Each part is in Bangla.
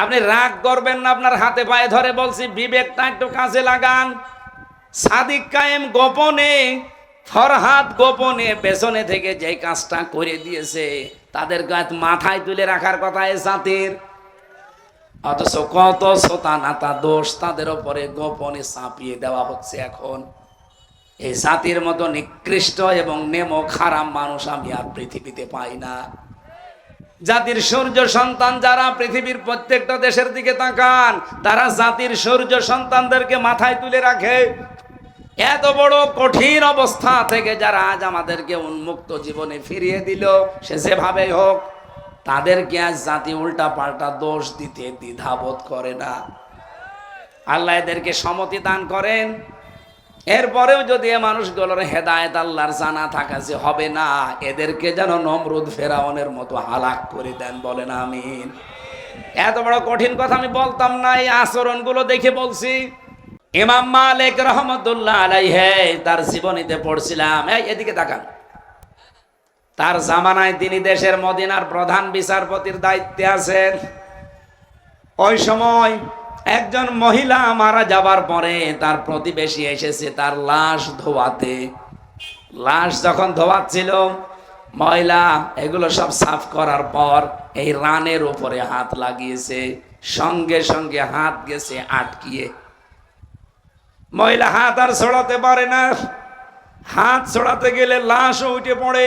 আপনি রাগ করবেন না, আপনার হাতে পায়ে ধরে বলছি, বিবেকটা একটু কাজে লাগান। সাদিক কায়েম গোপনে, ফরহাদ গোপনে, পেছনে থেকে যে কাজটা করে দিয়েছে, তাদের গাছ মাথায় তুলে রাখার কথা এ জাতির। অথচ কত শ্রোতা নাতা দোষ তাদের ওপরে গোপনে চাপিয়ে দেওয়া হচ্ছে এখন। এই জাতির মতো নিকৃষ্ট এবং নেমো খারাপ মানুষ আমি আর পৃথিবীতে পাই না। জাতির সূর্য সন্তান যারা পৃথিবীর প্রত্যেকটা দেশের দিকে তাকান, তারা জাতির সূর্য সন্তানদেরকে মাথায় তুলে রাখে। এত বড় কঠিন অবস্থা থেকে যারা আজ আমাদেরকে উন্মুক্ত জীবনে ফিরিয়ে দিল, সে যেভাবেই হোক, তাদেরকে আজ জাতি উল্টা পাল্টা দোষ দিতে দ্বিধাবোধ করে না। আল্লাহ এদেরকে সমতি দান করেন। এরপরেও যদি এ মানুষগুলোর হেদায়েত আল্লাহর জানা থাকা যে হবে না, এদেরকে যেন নমরুদ ফেরাউনের মতো হালাক করে দেন বলেন, আমিন। এত বড় কঠিন কথা আমি বলতাম না, এই আচরণগুলো দেখে বলছি। ইমাম মালিক রহমতুল্লাহ আলাইহে, তার জীবনীতে পড়ছিলাম। এই, এদিকে তাকান। তার জামানায় তিনি দেশের মদিনার প্রধান বিচারপতির দায়িত্বে আছেন। ওই সময় একজন মহিলা মারা যাবার পরে তার প্রতিবেশী এসেছে তার লাশ ধোয়াতে। লাশ যখন ধোয়াচ্ছিল, ময়লা এগুলো সব সাফ করার পর এই রানের উপরে হাত লাগিয়েছে, সঙ্গে সঙ্গে হাত গেছে আটকিয়ে। মহিলা হাত আর ছড়াতে পারে না। হাত ছড়াতে গেলে লাশও উঠে পড়ে।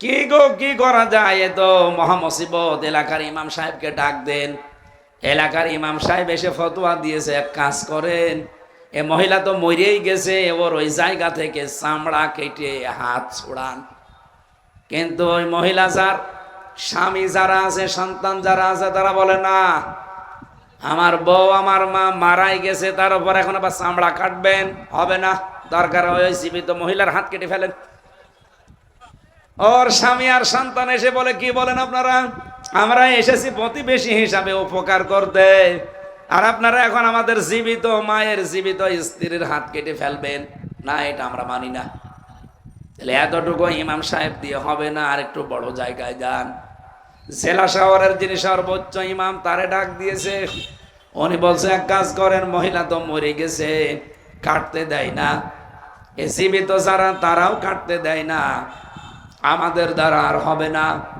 কি গো, কি করা যায়? এ তো মহামসিবত এলাকার ইমাম সাহেবকে ডাক দেন। এলাকার ইমাম সাহেব এসে ফতোয়া দিয়েছে, এক কাজ করেন। এ মহিলা তো মরেই গেছে ওর ওই জায়গা থেকে চামড়া কেটে হাত ছোড়ান। কিন্তু ওই মহিলা যার স্বামী যারা আছে, সন্তান যারা আছে, তারা বলে, না, আমার বউ, আমার মা মারাই গেছে, তার উপর এখন আবার চামড়া কাটবেন, হবে না, দরকার ওই জীবিত মহিলার হাত কেটে ফেলেন। ওর স্বামী আর সন্তান এসে বলে, কি বলেন আপনারা? আমরা এসেছি প্রতিবেশী হিসাবে উপকার করতে। আর আপনারা এখন আমাদের জীবিত মায়ের জীবিত স্ত্রীর হাত কেটে ফেলবেন। না, এটা আমরা মানি না। তাহলে এতটুকু ইমাম সাহেব দিয়ে হবে না, আর একটু বড় জায়গায় যান। জেলা শহরের যিনি সর্বোচ্চ ইমাম, তারে ডাক দিয়েছে। উনি বলছে, এক কাজ করেন, মহিলা তো মরে গেছে, কাটতে দেয় না। এ জীবিত যারা, তারাও কাটতে দেয় না। আমাদের দ্বারা আর হবে না।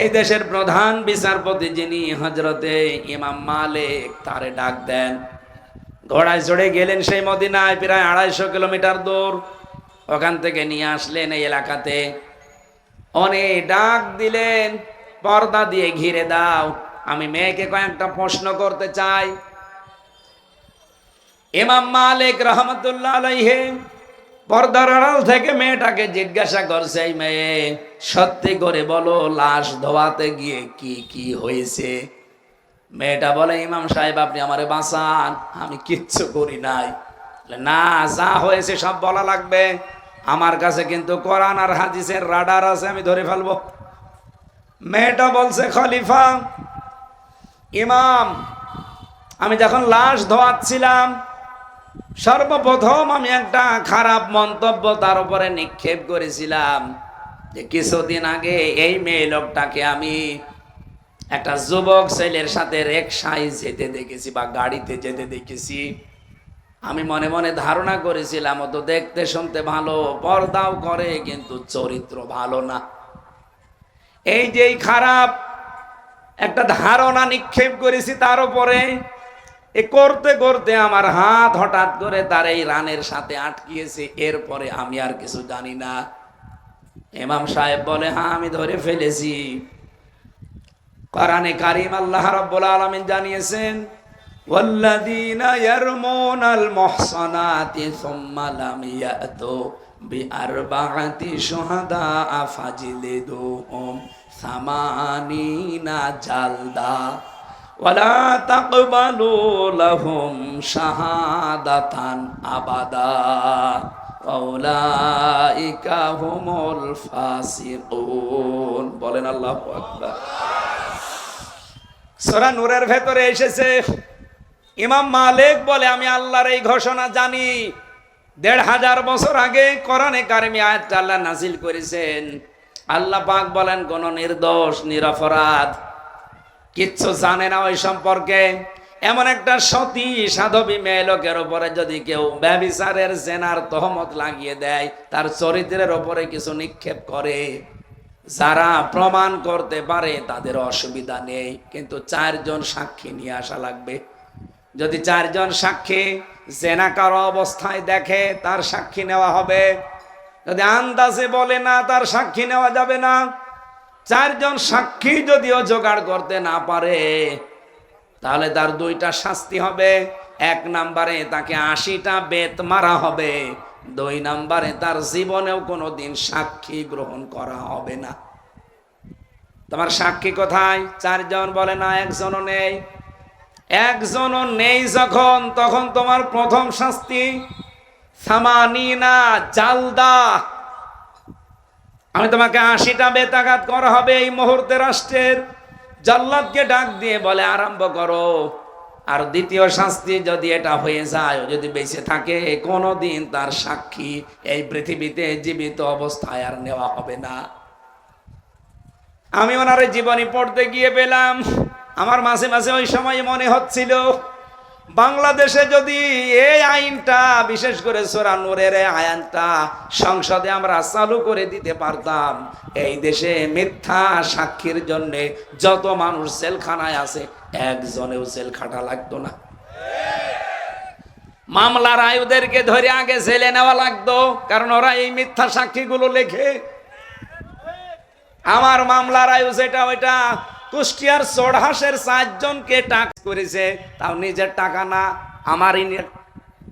এই দেশের প্রধান বিচারপতি যিনি হজরতে ইমাম মালিক, তারে ডাক দেন। ঘোড়ায় চড়ে গেলেন সেই মদিনায় প্রায় আড়াইশো কিলোমিটার দূর। ওখান থেকে নিয়ে আসলেন এই এলাকাতে। অনেক ডাক দিলেন, পর্দা দিয়ে ঘিরে দাও, আমি মেয়েকে কয়েকটা প্রশ্ন করতে চাই। ইমাম মালিক রহমতুল্লাহ আলাইহে পর্দার আড়াল থেকে মেয়েটাকে জিজ্ঞাসা করছে, এই মেয়ে, সত্যি করে বলো, লাশ ধোয়াতে গিয়ে কি কি হয়েছে? মেয়েটা বলে, ইমাম সাহেব, আপনি আমারে বাঁচান, আমি কিচ্ছু করি নাই। না, যা হয়েছে সব বলা লাগবে। আমার কাছে কিন্তু কোরআন আর হাদিসের রাডার আছে, আমি ধরে ফেলব। মেয়েটা বলছে, খলিফা, ইমাম, আমি যখন লাশ ধোয়াচ্ছিলাম সর্বপ্রথম আমি একটা খারাপ মন্তব্য তার উপরে নিক্ষেপ করেছিলাম যে কিছুদিন আগে এই মেয়ে লোকটাকে আমি একটা যুবক ছেলের সাথে রেকশায় যেতে দেখেছি বা গাড়িতে যেতে দেখেছি। আমি মনে মনে ধারণা করেছিলাম, ও তো দেখতে শুনতে ভালো, পর্দাও করে, কিন্তু চরিত্র ভালো না। এই যে খারাপ একটা ধারণা নিক্ষেপ করেছি তার উপরে এ করতে করতে আমার হাত হঠাৎ করে তার এই রানের সাথে আটকিয়েছে, এরপরে আমি আর কিছু জানি না। ইমাম সাহেব বলে হ্যাঁ আমি ধরে ফেলেছি। কোরআনে কারিম আল্লাহ রাব্বুল আলামিন জানিয়েছেন সামানিনা জালদা। ওয়ালা তাকবালু লাহুম শাহাদাতান আবাদা। ওয়াউলাইকা হুমুল ফাসিকুন। বলেন আল্লাহু আকবার। সূরা নূরের ভেতরে এসেছে, ইমাম মালিক বলে, আমি আল্লাহর এই ঘোষণা জানি। দেড় হাজার বছর আগে কোরআনে কারিমি আয়াতটা আল্লাহ নাজিল করেছেন। আল্লাহ পাক বলেন, কোন নির্দোষ, নিরপরাধ কিচ্ছু জানে না ওই সম্পর্কে। এমন একটা সতী সাধবী মেয়ে লোকের উপরে যদি কেউ ব্যবিচারের জেনার তহমত লাগিয়ে দেয়, তার চরিত্রের ওপরে কিছু নিক্ষেপ করে। যারা প্রমাণ করতে পারে, তাদের অসুবিধা নেই। কিন্তু চারজন সাক্ষী নিয়ে আসা লাগবে। যদি চারজন সাক্ষী জেনা কারও অবস্থায় দেখে, তার সাক্ষী নেওয়া হবে। যদি আন্দাজে বলে না, তার সাক্ষী নেওয়া যাবে না। চারজন সাক্ষী যদিও জোগাড় করতে না পারে, তাহলে তার দুইটা শাস্তি হবে। এক নাম্বারে তাকে আশিটা বেত মারা হবে, দুই নাম্বারে তার জীবনেও কোনো দিন সাক্ষী গ্রহণ করা হবে না। তোমার সাক্ষী কোথায়? চারজন বলে না, একজনও নেই। একজনও নেই যখন, তখন তোমার প্রথম শাস্তি, সামানিনা জালদা। আমি তোমাকে আশিটা বেতাঘাত করা হবে এই মুহূর্তে রাষ্ট্রের। জল্লাদকে ডাক দিয়ে বলে, আরম্ভ করো। আর দ্বিতীয় শাস্তি যদি এটা হয়ে যায় যদি বেঁচে থাকে, কোনোদিন তার সাক্ষী এই পৃথিবীতে জীবিত অবস্থায় আর নেওয়া হবে না। আমি ওনার জীবনী পড়তে গিয়ে পেলাম। আমার মাঝে মাঝে ওই সময় মনে হচ্ছিল বাংলাদেশে যদি এই আইনটা, বিশেষ করে সোরা নূরের এই আইনটা সংসদে আমরা চালু করে দিতে পারতাম, এই দেশে মিথ্যা সাক্ষীর জন্য যত মানুষ জেলখানায় আছে, একজনেও জেল খাটা লাগতো না। মামলার আয়ুদেরকে ধরে আগে জেলে নেওয়া লাগতো, কারণ ওরা এই মিথ্যা সাক্ষীগুলো লেখে। আমার মামলার আয়ু যেটা, ওইটা কুষ্টিয়ার চড়হাসের চারজনকে টাকা করেছে, তাও নিজের টাকা না, আমারই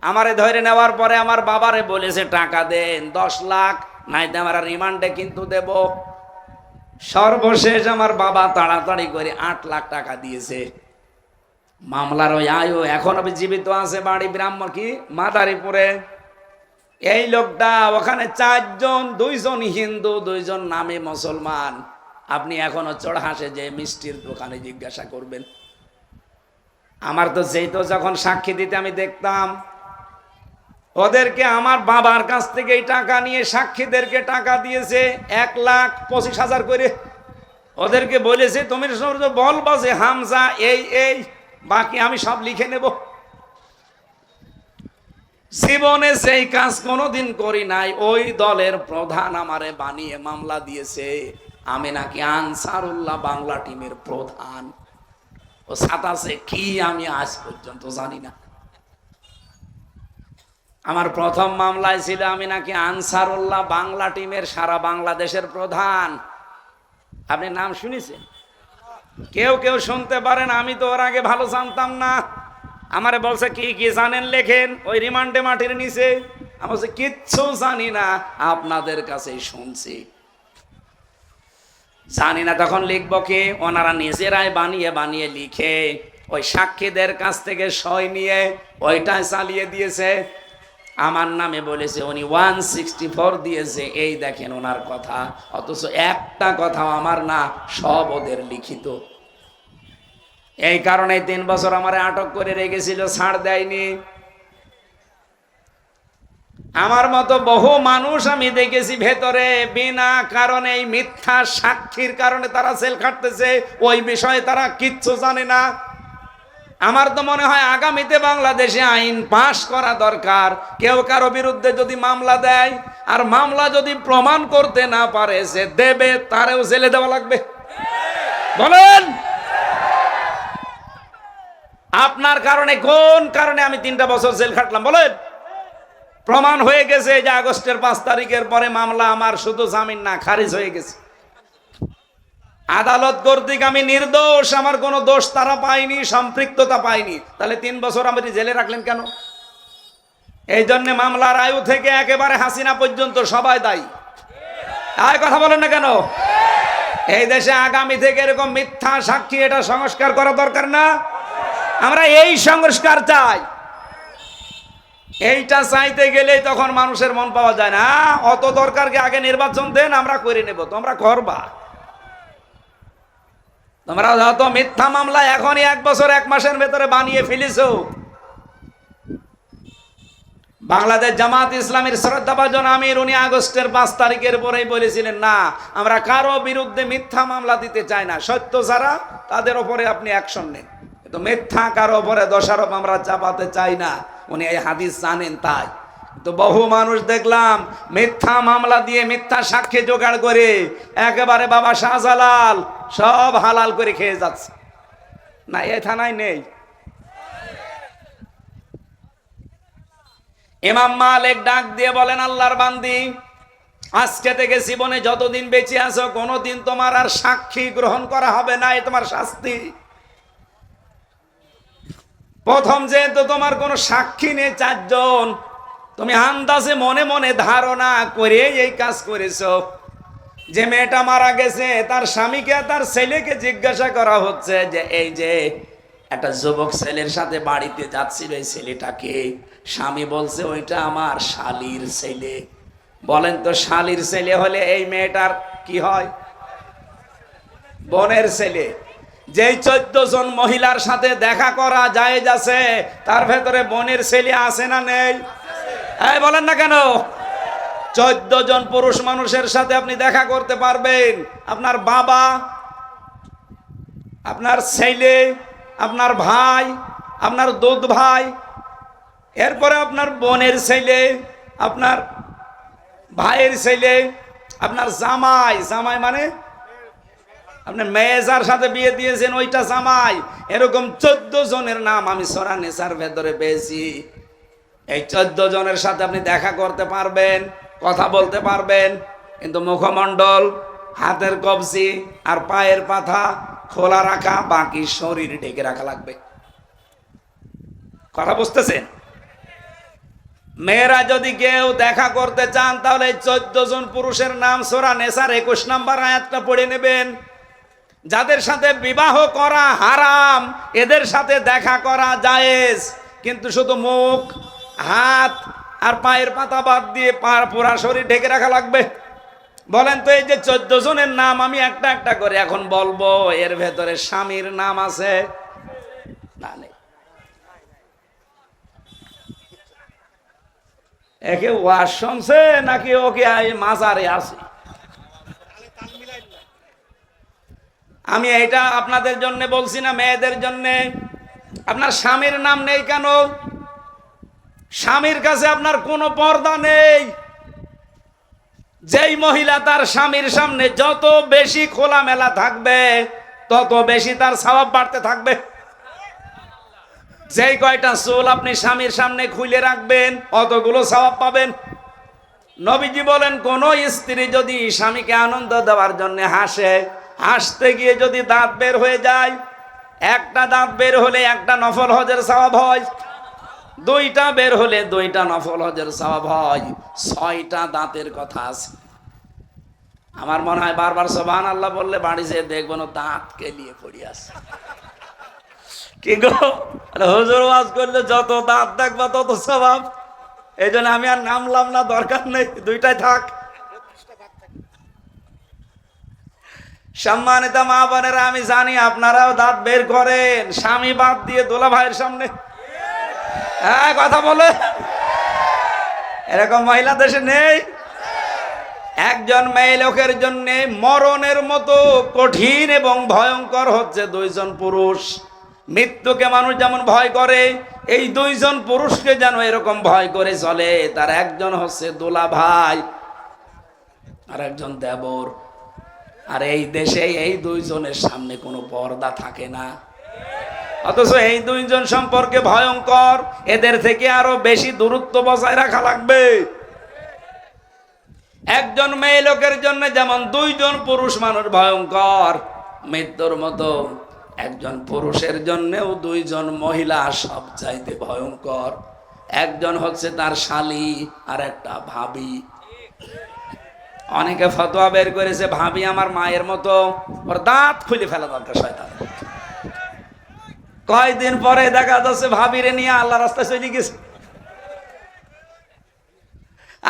আমারে ধরে নেওয়ার পরে আমার বাবারে বলেছে, টাকা দেন, দশ লাখ নাইতে আমার রিমান্ডে কিন্তু দেব। সর্বশেষ আমার বাবা তাড়াতাড়ি করে আট লাখ টাকা দিয়েছে। মামলার ওই আয়ু এখনও জীবিত আছে বাড়ি ব্রাহ্মণ কি? মাদারীপুরে। এই লোকটা ওখানে চারজন, দুইজন হিন্দু, দুইজন নামে মুসলমান। আপনি এখনও চড়হাসে যে মিষ্টির দোকানে জিজ্ঞাসা করবেন। আমার তো যেই তো যখন সাক্ষী দিতে আমি দেখতাম, ওদেরকে আমার বাবার কাছ থেকে এই টাকা নিয়ে সাক্ষীদেরকে টাকা দিয়েছে এক লাখ পঁচিশ হাজার করে। ওদেরকে বলেছে, তুমি বলব যে হামজা, এই এই, বাকি আমি সব লিখে নেব। জীবনে সেই কাজ কোনোদিন করি নাই, ওই দলের প্রধান আমারে বানিয়ে মামলা দিয়েছে। আমি নাকি আনসারুল্লাহ বাংলা টিমের প্রধান। ও সাতাশে কি আমি আজ পর্যন্ত জানি না। আমার প্রথম মামলায় ছিল আমি নাকি আনসারুল্লাহ বাংলা টিমের সারা বাংলাদেশের প্রধান। আপনি নাম শুনেছেন? কেউ কেউ শুনতে পারেন, আমি তো ওর আগে ভালো জানতাম না। আমারে বলছে, কি কি জানেন লেখেন? ওই রিমান্ডে মাটির নিচে। আমি বলছি, কিচ্ছু জানি না, আপনাদের কাছেই শুনছি। জানি না তখন লিখব কে, ওনারা নিজেরাই বানিয়ে বানিয়ে লিখে, ওই সাক্ষীদের কাছ থেকে সই নিয়ে ওইটাই চালিয়ে দিয়েছে। আমার নামে বলেছে, উনি ওয়ান সিক্সটি ফোর দিয়েছে, এই দেখেন ওনার কথা, অথচ একটা কথা আমার না, সব ওদের লিখিত। এই কারণে তিন বছর আমার আটক করে রেখেছিল, ছাড় দেয়নি। আমার মতো বহু মানুষ আমি দেখেছি ভেতরে, বিনা কারণে মিথ্যা সাক্ষীর কারণে তারা সেল খাটতেছে, ওই বিষয়ে তারা কিচ্ছু জানে না। আমার তো মনে হয় আগামীতে বাংলাদেশে আইন পাশ করা দরকার। কেউ কারও বিরুদ্ধে যদি মামলা দেয়, আর মামলা যদি প্রমাণ করতে না পারে, সে দেবে, তারেও জেলে দেওয়া লাগবে। বলেন! আপনার কারণে, কোন কারণে আমি তিনটা বছর জেল খাটলাম? বলেন! প্রমাণ হয়ে গেছে যে আগস্টের পাঁচ তারিখের পরে মামলা আমার শুধু জামিন না, খারিজ হয়ে গেছে। আদালত কর্তৃক আমি নির্দোষ, আমার কোনো দোষ তারা পায়নি, সম্পৃক্ততা পায়নি। তাহলে তিন বছর আমি জেলে রাখলেন কেন? এই জন্য মামলার আয়ু থেকে একেবারে হাসিনা পর্যন্ত সবাই দায়ী। তাই কথা বলেন না কেন? এই দেশে আগামী থেকে এরকম মিথ্যা সাক্ষী এটা সংস্কার করা দরকার না। আমরা এই সংস্কার চাই। এইটা চাইতে গেলে তখন মানুষের মন পাওয়া যায় না। অত দরকারকে আগে নির্বাচন দেন, আমরা করে নেব। তোমরা করবা। তোমরা যত মিথ্যা মামলা এখনই এক বছর, এক মাসের ভেতরে বানিয়ে ফেলিছো। বাংলাদেশ জামাত ইসলামের শ্রদ্ধাভাজন আমির, উনি আগস্টের পাঁচ তারিখের পরেই বলেছিলেন, না, আমরা কারও বিরুদ্ধে মিথ্যা মামলা দিতে চাই না। সত্য ছাড়া তাদের ওপরে আপনি অ্যাকশন নেন। কিন্তু মিথ্যা কারও ওপরে দোষারোপ আমরা চাপাতে চাই না। উনি এই হাদিস জানেন তাই। তো বহু মানুষ দেখলাম মিথ্যা মামলা দিয়ে মিথ্যা সাক্ষী জোগাড় করে একেবারে বাবা শাহজালাল সব হালাল করে খেয়ে যাচ্ছে। না, এ থানায় নেই। ইমাম মালিক ডাক দিয়ে বলেন, আল্লাহর বান্দি, আজকে থেকে জীবনে যতদিন বেঁচে আছো, কোনোদিন তোমার আর সাক্ষী গ্রহণ করা হবে না, এ তোমার শাস্তি। প্রথম যেহেতু তোমার কোনো সাক্ষী নেই চারজন, তুমি আন্দাজে মনে মনে ধারণা করে এই কাজ করেছ। যে মেয়েটা মারা গেছে, তার স্বামীকে তার ছেলেকে জিজ্ঞাসা করা হচ্ছে যে, এই যে, একটা যুবক ছেলের সাথে বাড়িতে যাচ্ছিল এই ছেলেটাকে। স্বামী বলছে, ওইটা আমার শালির ছেলে। বলেন তো, শালির ছেলে হলে এই মেয়েটার কি হয়? বোনের ছেলে। যেই চোদ্দ জন মহিলার সাথে দেখা করা যায় আছে, তার ভেতরে বোনের ছেলে আছে না নেই? এই, বলেন না কেন? চোদ্দ জন পুরুষ মানুষের সাথে আপনি দেখা করতে পারবেন। আপনার বাবা, আপনার ছেলে, আপনার ভাই, আপনার দুধ ভাই, এরপরে আপনার বোনের ছেলে, আপনার ভাইয়ের ছেলে, আপনার জামাই জামাই মানে আপনি মেয়েজার সাথে বিয়ে দিয়েছেন, ওইটা জামাই। এরকম চোদ্দ জনের নাম আমি সরা নেশার ভেতরে পেয়েছি। এই চোদ্দ জনের সাথে আপনি দেখা করতে পারবেন, কথা বলতে পারবেন, কিন্তু মুখমণ্ডল, হাতের কবজি আর পায়ের পাথা খোলা রাখা, বাকি শরীর ঢেকে রাখা লাগবে। কথা বুঝতেছেন? মেয়েরা যদি কেউ দেখা করতে চান, তাহলে চোদ্দ জন পুরুষের নাম সোরা নেশার একুশ নাম্বার আয়াতটা পড়ে নেবেন। যাদের সাথে বিবাহ করা হারাম, এদের সাথে দেখা করা জায়েজ। কিন্তু শুধু মুখ, হাত আর পায়ের পাতা বাদ দিয়ে পার শরীর ঢেকে রাখা লাগবে। বলেন তো এই যে চোদ্দ জনের নাম, আমি একটা একটা করে এখন বলব, এর ভেতরে স্বামীর নাম আছে? একে ওয়াশ শুনছে নাকি ওকে মাজারে আছে আমি এটা আপনাদের জন্য বলছি না, মেয়েদের জন্য। আপনার স্বামীর নাম নেই কেন? স্বামীর কাছে আপনার কোনো পর্দা নেই। যেই মহিলা তার স্বামীর সামনে যত বেশি খোলামেলা থাকবে, তত বেশি তার স্বভাব বাড়তে থাকবে। যেই কয়টা চুল আপনি স্বামীর সামনে খুলে রাখবেন, অতগুলো স্বভাব পাবেন। নবীজি বলেন, কোন স্ত্রী যদি স্বামীকে আনন্দ দেওয়ার জন্য হাসে হাসতে গিয়ে যদি দাঁত বের হয়ে যায়, একটা দাঁত বের হলে একটা নফল হজের স্বভাব হয়, দুইটা বের হলে দুইটা নফল হজের স্বভাব হয়, ছয়টা দাঁতের কথা আছে। আমার মনে হয় বারবার সোবান আল্লাহ বললে বাড়ি যেয়ে দেখব না দাঁত কেলিয়ে পড়ি আছে। কি গো? হুজুর ওয়াজ করলে যত দাঁত দেখবা তত স্বভাব। এই জন্য আমি আর নামলাম না, দরকার নেই, দুইটাই থাক। সম্মানিত মা বোনেরা, আমি জানি আপনারাও দাঁত বের করেন। স্বামী বাদ দিয়ে দোলা ভাইয়ের সামনে। হ্যাঁ কথা বলে। এরকম মহিলা দেশে নেই। একজন মেয়ে লোকের জন্য মরণের মতো কঠিন এবং ভয়ঙ্কর হচ্ছে দুইজন পুরুষ। মৃত্যুকে মানুষ যেমন ভয় করে, এই দুইজন পুরুষকে যেন এরকম ভয় করে চলে। তার একজন হচ্ছে দোলা ভাই, আর একজন দেবর। আর এই দেশে এই দুইজনের সামনে কোনো পর্দা থাকে না। অথচ এই দুইজন সম্পর্কে ভয়ঙ্কর, এদের থেকে আরও বেশি দূরত্ব বজায় রাখা লাগবে। একজন মেয়ে লোকের জন্য যেমন দুইজন পুরুষ মানুষ ভয়ঙ্কর, মৃত্যুর মতো একজন পুরুষের জন্যেও দুইজন মহিলা সব চাইতে ভয়ঙ্কর। একজন হচ্ছে তার শালি আর একটা ভাবি। অনেকে ফতোয়া বের করেছে, ভাবি আমার মায়ের মতো ওর দাঁত খুলে ফেলা দরকার শয়তান কয়দিন পরে দেখা যাচ্ছে ভাবিরে নিয়ে আল্লাহ রাস্তায় চলে গেছে।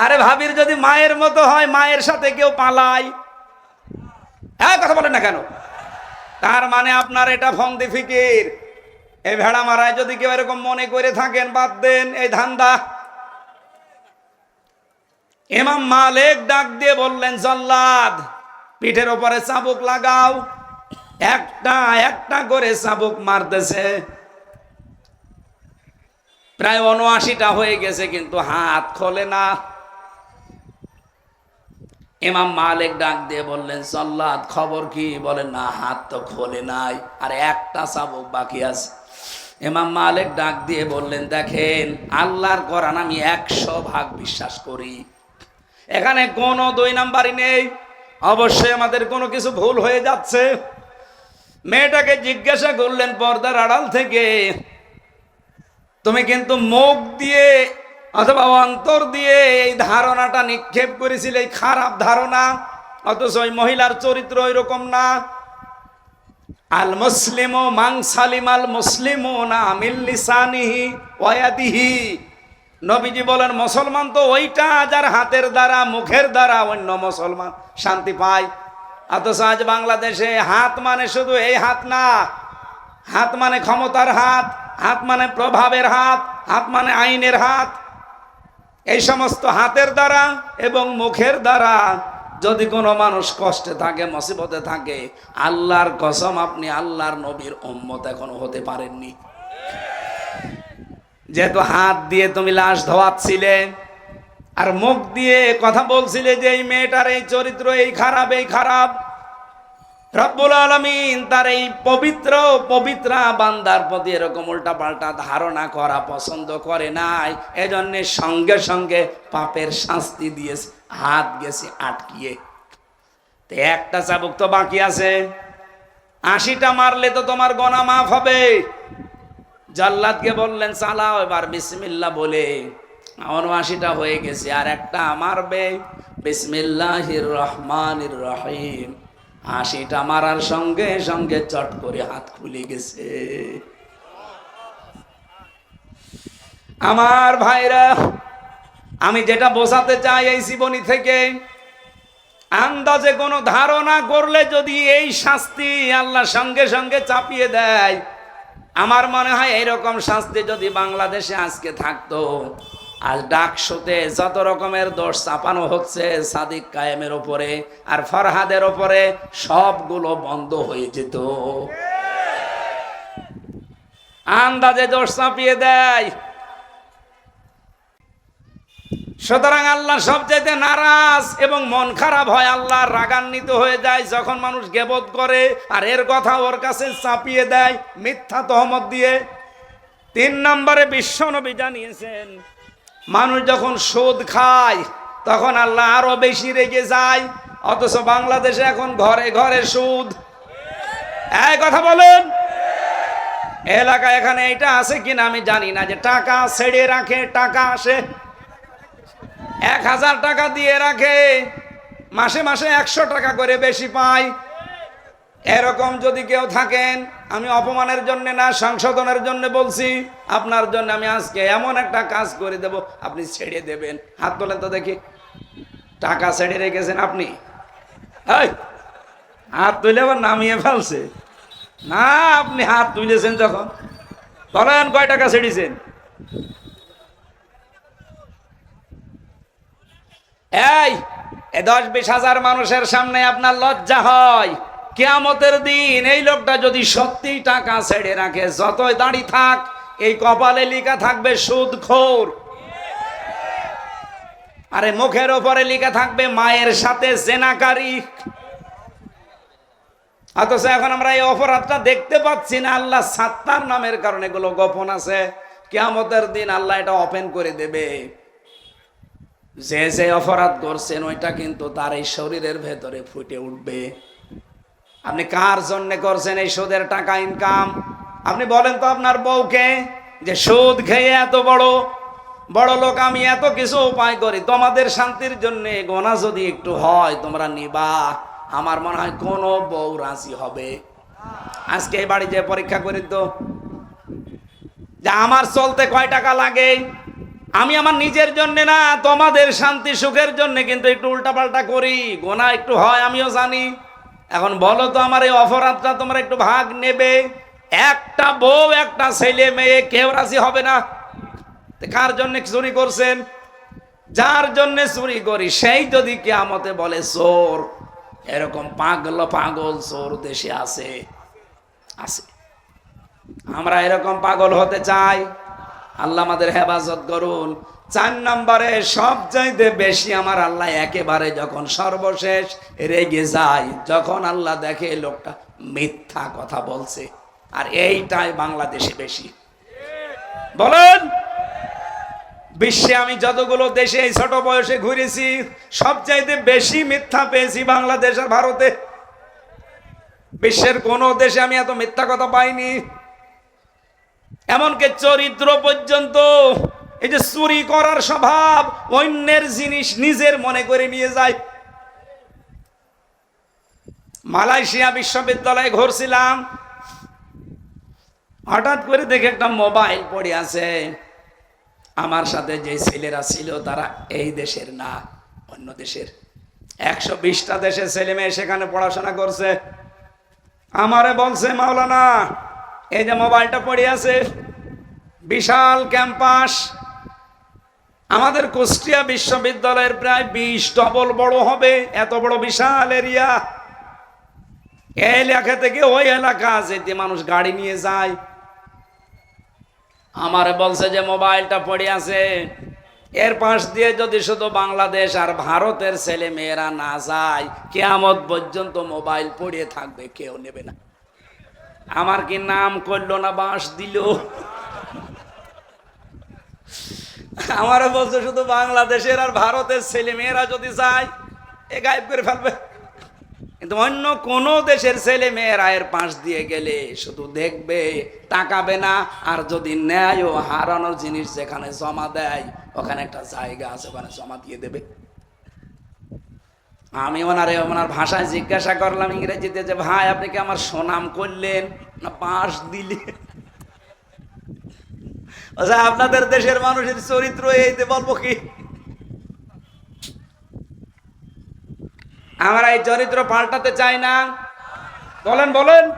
আরে ভাবির যদি মায়ের মতো হয়, মায়ের সাথে কেউ পালায়। হ্যাঁ কথা বলেন না কেন? তার মানে আপনার এটা ফন্দি ফিকির। এই ভেড়া মারায় যদি কেউ এরকম মনে করে থাকেন, বাদ দেন, এই ধান্দা। এমাম মালিক ডাক দিয়ে বললেন, জল্লাদ, পিঠের ওপরে চাবুক লাগাও। একটা একটা করে চাবুক মারতেছে। প্রায় উনআশিটা হয়ে গেছে, কিন্তু হাত খোলে না। ইমাম মালিক ডাক দিয়ে বললেন সল্লাদ খবর কি? বলেন না, হাত তো খোলে নাই, আর একটা চাবুক বাকি আছে। ইমাম মালিক ডাক দিয়ে বললেন, দেখেন, আল্লাহর করান আমি একশো ভাগ বিশ্বাস করি। এখানে কোনো দুই নাম্বারই নেই। অবশ্যই আমাদের কোনো কিছু ভুল হয়ে যাচ্ছে। মেয়েটাকে জিজ্ঞাসা করলেন পর্দার আড়াল থেকে, তুমি কিন্তু মুখ দিয়ে অথবা অন্তর দিয়ে এই ধারণাটা নিক্ষেপ করেছিলে, এই খারাপ ধারণা। অথচ ওই মহিলার চরিত্র ওইরকম না। আল মুসলিম মাং সালিম আল মুসলিম না মিল্লিসানিহি ওয়াদিহি নবীজি বলেন, মুসলমান তো ওইটা যার হাতের দ্বারা, মুখের দ্বারা অন্য মুসলমান শান্তি পায়। অথচ আজ বাংলাদেশে হাত মানে শুধু এই হাত না, হাত মানে ক্ষমতার হাত হাত মানে প্রভাবের হাত হাত মানে আইনের হাত। এই সমস্ত হাতের দ্বারা এবং মুখের দ্বারা যদি কোনো মানুষ কষ্টে থাকে, মুসিবতে থাকে, আল্লাহর কসম আপনি আল্লাহর নবীর উম্মত এখনও হতে পারেননি। যেহেতু হাত দিয়ে তুমি লাশ ধোয়াচ্ছিলে আর মুখ দিয়ে কথা বলছিলে যে এই মেয়েটার এই চরিত্র এই খারাপ এই খারাপ, রব্বুল আলমিন তার এই পবিত্র, পবিত্রা বান্দার প্রতি এরকম উল্টা পাল্টা ধারণা করা পছন্দ করে নাই। এজন্য সঙ্গে সঙ্গে পাপের শাস্তি দিয়েছে, হাত গেছে আটকিয়ে। তো একটা চাবুক তো বাকি আছে। আশিটা মারলে তো তোমার গনা মাফ হবে। জাল্লাদকে বললেন, চালাও, এবার বিসমিল্লা বলে। উনআশিটা হয়ে গেছে। আর একটা মারবে বিসমিল্লাহির রহমানির রহিম। আশিটা মারার সঙ্গে সঙ্গে চট করে হাত খুলে গেছে। আমার ভাইরা, আমি যেটা বোঝাতে চাই এই জীবনী থেকে, আন্দাজে কোনো ধারণা করলে যদি এই শাস্তি আল্লাহ সঙ্গে সঙ্গে চাপিয়ে দেয় আমার মনে হয় এইরকম শাস্তি যদি বাংলাদেশে আজকে থাকতো, আর ডাকশোতে যত রকমের দোষ চাপানো হচ্ছে, সাদিক কায়েমের ওপরে আর ফরহাদের ওপরে, সবগুলো বন্ধ হয়ে যেত। আন্দাজে দোষ চাপিয়ে দেয়। সুতরাং আল্লাহ সবচাইতে নারাজ এবং মন খারাপ হয় আল্লাহ রাগান্বিত হয়ে যায় যখন মানুষ গেবত করে আর এর কথা ওর কাছে চাপিয়ে দেয় মিথ্যা তহমত দিয়ে। তিন নম্বরে বিশ্বনবী জানিয়েছেন, মানুষ যখন সুদ খায় তখন আল্লাহ আরও বেশি রেগে যায়, অথচ বাংলাদেশে এখন ঘরে ঘরে সুদ। এই কথা বলেন। এলাকা এখানে এটা আছে কিনা আমি জানি না, যে টাকা ছেড়ে রাখে, টাকা আসে। এক হাজার টাকা দিয়ে রাখে। মাসে মাসে একশো টাকা করে বেশি পায়। এরকম যদি কেউ থাকেন, আমি অপমানের জন্য না, সংশোধনের জন্য বলছি, আপনার জন্য আমি আজকে এমন একটা কাজ করে দেব, আপনি ছেড়ে দেবেন। হাত তোলেন তো দেখি। টাকা ছেড়ে রেখেছেন আপনি? হাত তুলে আবার নামিয়ে ফেলছে। না, আপনি হাত তুলেছেন যখন। বলেন কয় টাকা ছেড়েছেন? এই দশ বিশ হাজার মানুষের সামনে আপনার লজ্জা হয়। কেয়ামতের দিন এই লোকটা যদি সত্যি টাকা ছেড়ে রাখে, যতই দাঁড়ি থাক, এই কপালে লিখা থাকবে সুদ খোর। আরে মুখের ওপরে লিখা থাকবে মায়ের সাথে জেনাকারী। অথচ এখন আমরা এই অপরাধটা দেখতে পাচ্ছি না, আল্লাহ সাত্তার নামের কারণে এগুলো গোপন আছে। কেয়ামতের দিন আল্লাহ এটা ওপেন করে দেবে। যে যে অপরাধ করছেন, ওইটা কিন্তু তার এই শরীরের ভেতরে ফুটে উঠবে। আপনি কার জন্য করছেন এই সুদের টাকা ইনকাম আপনি বলেন তো আপনার বউকে যে সুদ খেয়ে এত বড় বড় লোক, আমি এত কিছু উপায় করি, তোমাদের শান্তির জন্য গোনা যদি একটু হয়, তোমরা নিবা। আমার মনে হয় কোনো বউ রাজি হবে। আজকে এই বাড়ি যে পরীক্ষা করি তো, যে আমার চলতে কয় টাকা লাগে? আমি আমার নিজের জন্য না তোমাদের শান্তি সুখের জন্য কিন্তু একটু উল্টাপাল্টা করি। গোনা একটু হয়, আমিও জানি। এখন বলো তো আমার এই অপরাধটা তোমরা একটু ভাগ নেবে। একটা বউ, একটা ছেলে, মেয়ে, কেউ রাজি হবে না। কার জন্য চুরি করছেন? যার জন্য চুরি করি, সেই যদি কে কেয়ামতে বলে, চোর, এরকম পাগল পাগল চোর দেশে আছে। আছে। আমরা এরকম পাগল হতে চাই। আল্লাহ আমাদের হেফাজত করুন। চার নম্বরে সব চাইতে বেশি আমার আল্লাহ একেবারে যখন সর্বশেষ রেগে যায়, যখন আল্লাহ দেখে লোকটা মিথ্যা কথা বলছে। আর এইটাই বাংলাদেশে বেশি। বলেন, বিশ্বে আমি যতগুলো দেশে এই ছোট বয়সে ঘুরেছি, সবচাইতে বেশি মিথ্যা পেয়েছি বাংলাদেশ আর ভারতে। বিশ্বের কোন দেশে আমি এত মিথ্যা কথা পাইনি। এমনকি চরিত্র পর্যন্ত এই যে চুরি করার স্বভাব অন্যের জিনিস নিজের মনে করে নিয়ে যায়। মালয়েশিয়া বিশ্ববিদ্যালয়ে ঘুরছিলাম। হঠাৎ করে দেখে একটা মোবাইল পড়ে আছে। আমার সাথে যে ছেলেরা ছিল তারা এই দেশের না, অন্য দেশের। একশো বিশটা দেশের ছেলে মেয়ে সেখানে পড়াশোনা করছে। আমারে বলছে, মাওলানা এই যে মোবাইলটা পড়ে আছে, বিশাল ক্যাম্পাস। আমাদের কুষ্টিয়া বিশ্ববিদ্যালয়ের প্রায় বিশ ডবল বড় হবে, এত বড় বিশাল এরিয়া। এই এলাকা থেকে ওই এলাকা যেতে মানুষ গাড়ি নিয়ে যায়। আমার বলছে যে মোবাইলটা পড়ে আছে, এর পাশ দিয়ে যদি শুধু বাংলাদেশ আর ভারতের ছেলে মেয়েরা না যায়, কেয়ামত পর্যন্ত মোবাইল পড়ে থাকবে, কেউ নেবে না। আমার কি নাম করল না বাঁশ দিল? আমারও বলছে শুধু বাংলাদেশের আর ভারতের ছেলে মেয়েরা যদি যায়, এ গায়েব করে ফেলবে। কিন্তু অন্য কোন দেশের ছেলে মেয়েরা এর পাশ দিয়ে গেলে শুধু দেখবে, তাকাবে না, আর যদি নেয় ও হারানোর জিনিস যেখানে জমা দেয়, ওখানে একটা জায়গা আছে, ওখানে জমা দিয়ে দেবে। আমি ওনারে ওনার ভাষায় জিজ্ঞাসা করলাম, ইংরেজিতে যে, ভাই, আপনি কি আমার সুনাম করলেন না বাঁশ দিলেন? আচ্ছা আপনাদের দেশের মানুষের চরিত্র এইতে বলব কি? আমরা এই চরিত্র পাল্টাতে চাই না। বলেন বলেন।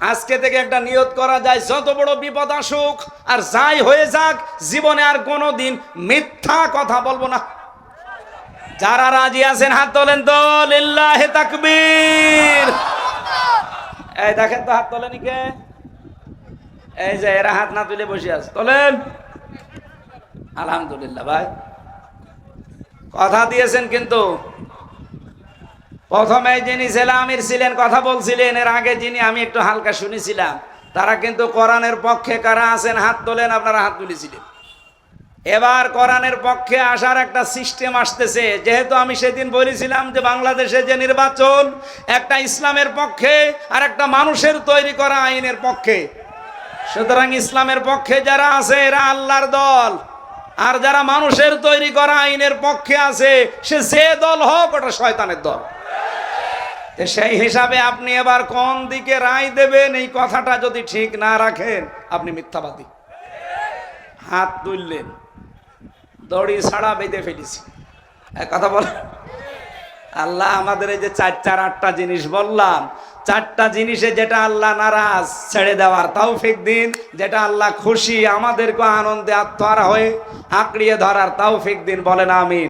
আজকে থেকে একটা নিয়ত করা যায়, যত বড় বিপদ আসুক আর যাই হয়ে যাক, জীবনে আর কোনো দিন মিথ্যা কথা বলব না। যারা রাজি আছেন, হাত তোলেন তো, লিল্লাহে তাকবীর। এই দেখেন তো, হাত তোলেনি কে? এই যে, এরা হাত না তুলে বসে আছে। তোলেন। আলহামদুলিল্লাহ, ভাই। কথা দিয়েছেন কিন্তু। প্রথমে যিনি জেলা আমির ছিলেন, কথা বলছিলেন, এর আগে যিনি, আমি একটু হালকা শুনেছিলাম। তারা কিন্তু কোরআনের পক্ষে কারা আছেন, হাত তোলেন, আপনারা হাত তুলেছিলেন। এবার কোরআনের পক্ষে আসার একটা সিস্টেম আসতেছে। যেহেতু আমি সেদিন বলেছিলাম যে বাংলাদেশে যে নির্বাচন, একটা ইসলামের পক্ষে আর একটা মানুষের তৈরি করা আইনের পক্ষে। সুতরাং ইসলামের পক্ষে যারা আছে, এরা আল্লাহর দল। আর যারা মানুষের তৈরি করা আইনের পক্ষে আছে, সে যে দল হোক, ওটা শয়তানের দল। সেই হিসাবে আপনি এবার কোন দিকে রায় দেবেন, এই কথাটা যদি ঠিক না রাখেন, আপনি মিথ্যাবাদী। হাত তুললেন। দড়ি ছাড়া বেঁধে ফেলেছি। কথা বল। আল্লাহ আমাদের এই যে চার চার আটটা জিনিস বললাম, চারটা জিনিসে যেটা আল্লাহ নারাজ, ছেড়ে দেওয়ার তাও তৌফিক দিন। যেটা আল্লাহ খুশি, আমাদেরকে আনন্দে আত্মারা হয়ে আঁকড়িয়ে ধরার তাও তৌফিক দিন, বলেন আমিন।